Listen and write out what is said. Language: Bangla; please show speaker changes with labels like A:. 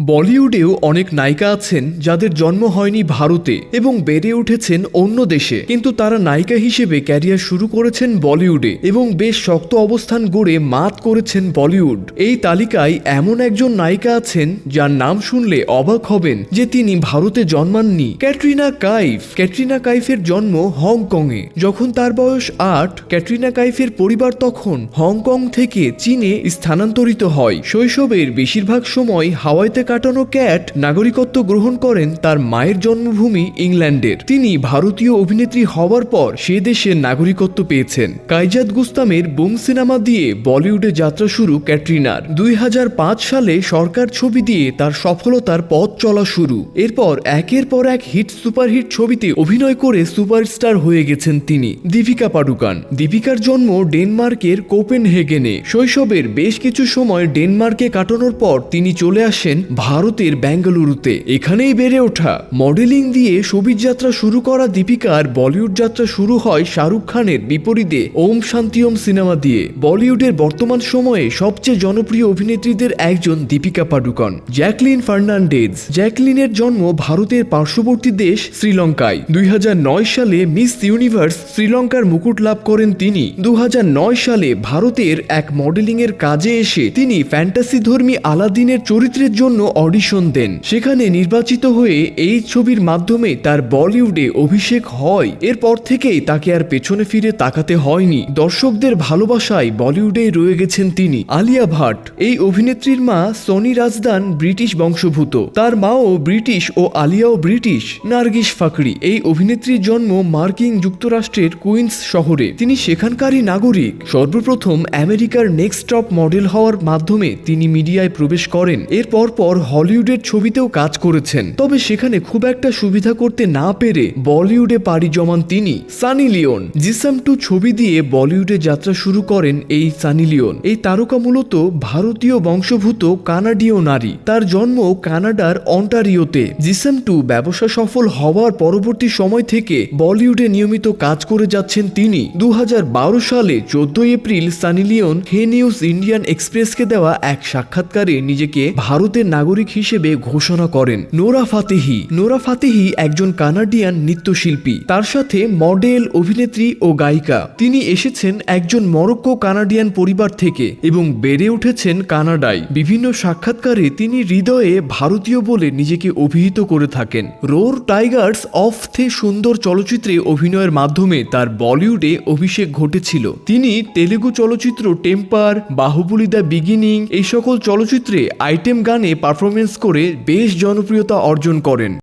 A: বলিউডেও অনেক নায়িকা আছেন যাদের জন্ম হয়নি ভারতে এবং বেড়ে উঠেছেন অন্য দেশে। কিন্তু তারা নায়িকা হিসেবে ক্যারিয়ার শুরু করেছেন বলিউডে এবং বেশ শক্ত অবস্থান গড়ে মাত করেছেন বলিউড। এই তালিকায় এমন একজন নায়িকা আছেন যার নাম শুনলে অবাক হবেন যে তিনি ভারতে জন্মাননি। ক্যাটরিনা কাইফ। ক্যাটরিনা কাইফের জন্ম হংকংয়ে। যখন তার বয়স আট, ক্যাটরিনা কাইফের পরিবার তখন হংকং থেকে চীনে স্থানান্তরিত হয়। শৈশবের বেশিরভাগ সময় হাওয়াইতে কাটানো ক্যাট নাগরিকত্ব গ্রহণ করেন তার মায়ের জন্মভূমি ইংল্যান্ডের। তিনি ভারতীয় অভিনেত্রী হওয়ার পর সে দেশের নাগরিকত্ব পেয়েছেন। কাইজাদ গুস্তামের বুম সিনেমা দিয়ে বলিউডে যাত্রা শুরু ক্যাটরিনার। দুই হাজার পাঁচ সালে সরকার ছবি দিয়ে তার সফলতার পথ চলা শুরু। এরপর একের পর এক হিট সুপারহিট ছবিতে অভিনয় করে সুপারস্টার হয়ে গেছেন তিনি। দীপিকা পাডুকান। দীপিকার জন্ম ডেনমার্কের কোপেনহেগেনে। শৈশবের বেশ কিছু সময় ডেনমার্কে কাটানোর পর তিনি চলে আসেন ভারতের বেঙ্গালুরুতে এখানেই বেড়ে ওঠা। মডেলিং দিয়ে সবিজ যাত্রা শুরু করা দীপিকার বলিউড যাত্রা শুরু হয় শাহরুখ খানের বিপরীতে ওম শান্তি ওম সিনেমা দিয়ে। বলিউডের বর্তমান সময়ে সবচেয়ে জনপ্রিয় অভিনেত্রীদের একজন দীপিকা পাডুকন, জ্যাকলিন ফার্নান্ডেজ জ্যাকলিনের জন্ম ভারতের পার্শ্ববর্তী দেশ শ্রীলঙ্কায়। দুই হাজার নয় সালে মিস ইউনিভার্স শ্রীলঙ্কার মুকুট লাভ করেন তিনি। দু হাজার নয় সালে ভারতের এক মডেলিং এর কাজে এসে তিনি ফ্যান্টাসি ধর্মী আলাদিনের চরিত্রের জন্য অডিশন দেন। সেখানে নির্বাচিত হয়ে এই ছবির মাধ্যমে তার বলিউডে অভিষেক হয়। এরপর থেকেই তাকে আর পেছনে ফিরে তাকাতে হয়নি। দর্শকদের ভালোবাসায় বলিউডে রয়ে গেছেন তিনি। আলিয়া ভাট, এই অভিনেত্রীর মা সনি রাজদান ব্রিটিশ বংশভূত তার মাও ব্রিটিশ ও আলিয়াও ব্রিটিশ। নার্গিস ফাকরি, এই অভিনেত্রীর জন্ম মার্কিন যুক্তরাষ্ট্রের কুইন্স শহরে। তিনি সেখানকারই নাগরিক। সর্বপ্রথম আমেরিকার নেক্সট টপ মডেল হওয়ার মাধ্যমে তিনি মিডিয়ায় প্রবেশ করেন। এরপর পর হলিউডের ছবিতেও কাজ করেছেন। তবে সেখানে খুব একটা সুবিধা করতে না পেরে বলিউডে পাড়ি জমান তিনি, সানি লিওন। জিসাম টু ছবি দিয়ে বলিউডে যাত্রা শুরু করেন এই সানি লিওন। এই তারকা মূলত ভারতীয় বংশভূত কানাডীয় নারী। তার জন্ম কানাডার অন্টারিওতে। জিসাম টু ব্যবসা সফল হওয়ার পরবর্তী সময় থেকে বলিউডে নিয়মিত কাজ করে যাচ্ছেন তিনি। দু হাজার বারো সালে চোদ্দই এপ্রিল সানি লিওন হে নিউজ ইন্ডিয়ান এক্সপ্রেসকে দেওয়া এক সাক্ষাৎকারে নিজেকে ভারতের নাগরিক হিসেবে ঘোষণা করেন। Nora Fatehi. নোরা ফাতেহি একজন কানাডিয়ান নৃত্যশিল্পী। তার সাথে মডেল, অভিনেত্রী ও গায়িকা। তিনি এসেছেন একজন মরক্কো কানাডিয়ান পরিবার থেকে এবং বেড়ে উঠেছেন কানাডায়। বিভিন্ন সাক্ষাৎকারে তিনি হৃদয়ে ভারতীয় বলে নিজেকে অভিহিত করে থাকেন। রোর টাইগার্স অফ থে সুন্দর চলচ্চিত্রে অভিনয়ের মাধ্যমে তার বলিউডে অভিষেক ঘটেছিল। তিনি তেলেগু চলচ্চিত্র টেম্পার, বাহুবলী দ্য বিগিনিং এই সকল চলচ্চিত্রে আইটেম গানে পারফরমেন্স করে বেশ জনপ্রিয়তা অর্জন করেন।